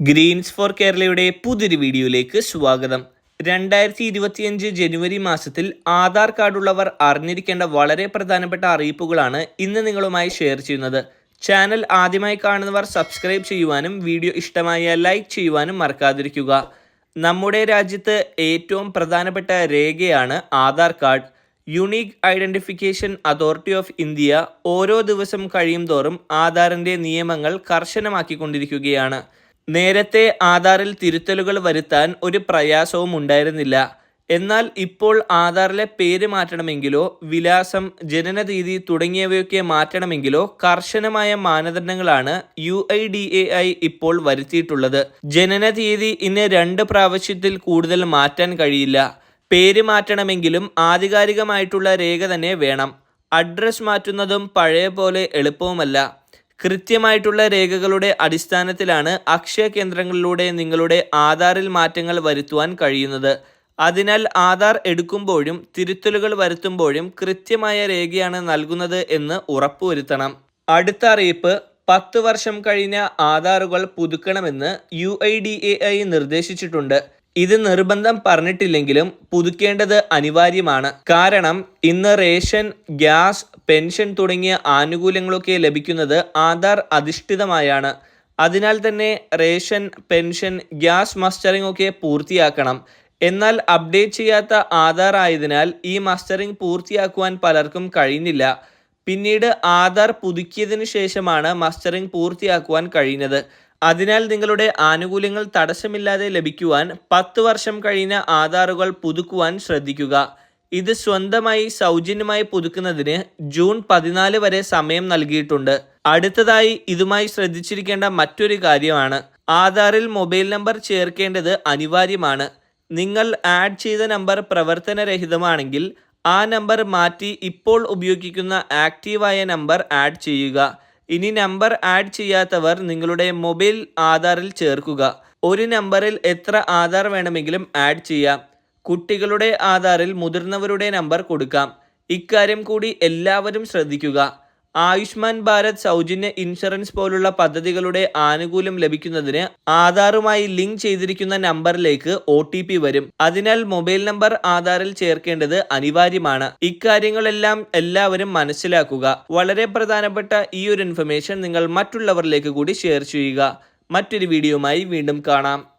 Green's four കേരളയുടെ പുതിയൊരു വീഡിയോയിലേക്ക് സ്വാഗതം. രണ്ടായിരത്തി ഇരുപത്തിയഞ്ച് ജനുവരി മാസത്തിൽ ആധാർ കാർഡുള്ളവർ അറിഞ്ഞിരിക്കേണ്ട വളരെ പ്രധാനപ്പെട്ട അറിയിപ്പുകളാണ് ഇന്ന് നിങ്ങളുമായി ഷെയർ ചെയ്യുന്നത്. ചാനൽ ആദ്യമായി കാണുന്നവർ സബ്സ്ക്രൈബ് ചെയ്യുവാനും വീഡിയോ ഇഷ്ടമായ ലൈക്ക് ചെയ്യുവാനും മറക്കാതിരിക്കുക. നമ്മുടെ രാജ്യത്ത് ഏറ്റവും പ്രധാനപ്പെട്ട രേഖയാണ് Aadhaar card. Unique identification authority of India ഓരോ ദിവസം കഴിയും തോറും ആധാറിന്റെ നിയമങ്ങൾ കർശനമാക്കിക്കൊണ്ടിരിക്കുകയാണ്. നേരത്തെ ആധാറിൽ തിരുത്തലുകൾ വരുത്താൻ ഒരു പ്രയാസവും ഉണ്ടായിരുന്നില്ല. എന്നാൽ ഇപ്പോൾ ആധാറിലെ പേര് മാറ്റണമെങ്കിലോ വിലാസം ജനനതീയതി തുടങ്ങിയവയൊക്കെ മാറ്റണമെങ്കിലോ കർശനമായ മാനദണ്ഡങ്ങളാണ് U I D A I ഇപ്പോൾ വരുത്തിയിട്ടുള്ളത്. ജനനതീയതി ഇന്ന് രണ്ട് പ്രാവശ്യത്തിൽ കൂടുതൽ മാറ്റാൻ കഴിയില്ല. പേര് മാറ്റണമെങ്കിലും ആധികാരികമായിട്ടുള്ള രേഖ തന്നെ വേണം. അഡ്രസ് മാറ്റുന്നതും പഴയ പോലെ എളുപ്പവുമല്ല. കൃത്യമായിട്ടുള്ള രേഖകളുടെ അടിസ്ഥാനത്തിലാണ് അക്ഷയ കേന്ദ്രങ്ങളിലൂടെ നിങ്ങളുടെ ആധാറിൽ മാറ്റങ്ങൾ വരുത്തുവാൻ കഴിയുന്നത്. അതിനാൽ ആധാർ എടുക്കുമ്പോഴും തിരുത്തലുകൾ വരുത്തുമ്പോഴും കൃത്യമായ രേഖയാണ് നൽകുന്നത് എന്ന് ഉറപ്പുവരുത്തണം. അടുത്ത അറിയിപ്പ് പത്ത് വർഷം കഴിഞ്ഞ ആധാറുകൾ പുതുക്കണമെന്ന് U I D A I നിർദ്ദേശിച്ചിട്ടുണ്ട്. ഇത് നിർബന്ധം പറഞ്ഞിട്ടില്ലെങ്കിലും പുതുക്കേണ്ടത് അനിവാര്യമാണ്. കാരണം ഇന്ന് റേഷൻ ഗ്യാസ് പെൻഷൻ തുടങ്ങിയ ആനുകൂല്യങ്ങളൊക്കെ ലഭിക്കുന്നത് ആധാർ അധിഷ്ഠിതമായാണ്. അതിനാൽ തന്നെ റേഷൻ പെൻഷൻ ഗ്യാസ് മസ്റ്ററിംഗ് ഒക്കെ പൂർത്തിയാക്കണം. എന്നാൽ അപ്ഡേറ്റ് ചെയ്യാത്ത ആധാർ ആയതിനാൽ ഈ മസ്റ്ററിംഗ് പൂർത്തിയാക്കുവാൻ പലർക്കും കഴിയുന്നില്ല. പിന്നീട് ആധാർ പുതുക്കിയതിനു ശേഷമാണ് മസ്റ്ററിംഗ് പൂർത്തിയാക്കുവാൻ കഴിയുന്നത്. അതിനാൽ നിങ്ങളുടെ ആനുകൂല്യങ്ങൾ തടസ്സമില്ലാതെ ലഭിക്കുവാൻ പത്ത് വർഷം കഴിഞ്ഞ ആധാറുകൾ പുതുക്കുവാൻ ശ്രദ്ധിക്കുക. ഇത് സ്വന്തമായി സൗജന്യമായി പുതുക്കുന്നതിന് ജൂൺ പതിനാല് വരെ സമയം നൽകിയിട്ടുണ്ട്. അടുത്തതായി ഇതുമായി ശ്രദ്ധിച്ചിരിക്കേണ്ട മറ്റൊരു കാര്യമാണ്. ആധാറിൽ മൊബൈൽ നമ്പർ ചേർക്കേണ്ടത് അനിവാര്യമാണ്. നിങ്ങൾ ആഡ് ചെയ്ത നമ്പർ പ്രവർത്തനരഹിതമാണെങ്കിൽ ആ നമ്പർ മാറ്റി ഇപ്പോൾ ഉപയോഗിക്കുന്ന ആക്റ്റീവായ നമ്പർ ആഡ് ചെയ്യുക. ഇനി നമ്പർ ആഡ് ചെയ്യാത്തവർ നിങ്ങളുടെ മൊബൈൽ ആധാറിൽ ചേർക്കുക. ഒരു നമ്പറിൽ എത്ര ആധാർ വേണമെങ്കിലും ആഡ് ചെയ്യാം. കുട്ടികളുടെ ആധാറിൽ മുതിർന്നവരുടെ നമ്പർ കൊടുക്കാം. ഇക്കാര്യം കൂടി എല്ലാവരും ശ്രദ്ധിക്കുക. ആയുഷ്മാൻ ഭാരത് സൗജന്യ ഇൻഷുറൻസ് പോലുള്ള പദ്ധതികളുടെ ആനുകൂല്യം ലഭിക്കുന്നതിന് ആധാറുമായി ലിങ്ക് ചെയ്തിരിക്കുന്ന നമ്പറിലേക്ക് ഒ വരും. അതിനാൽ മൊബൈൽ നമ്പർ ആധാറിൽ ചേർക്കേണ്ടത് അനിവാര്യമാണ്. ഇക്കാര്യങ്ങളെല്ലാം എല്ലാവരും മനസ്സിലാക്കുക. വളരെ പ്രധാനപ്പെട്ട ഈ ഒരു ഇൻഫർമേഷൻ നിങ്ങൾ മറ്റുള്ളവരിലേക്ക് കൂടി ഷെയർ ചെയ്യുക. മറ്റൊരു വീഡിയോയുമായി വീണ്ടും കാണാം.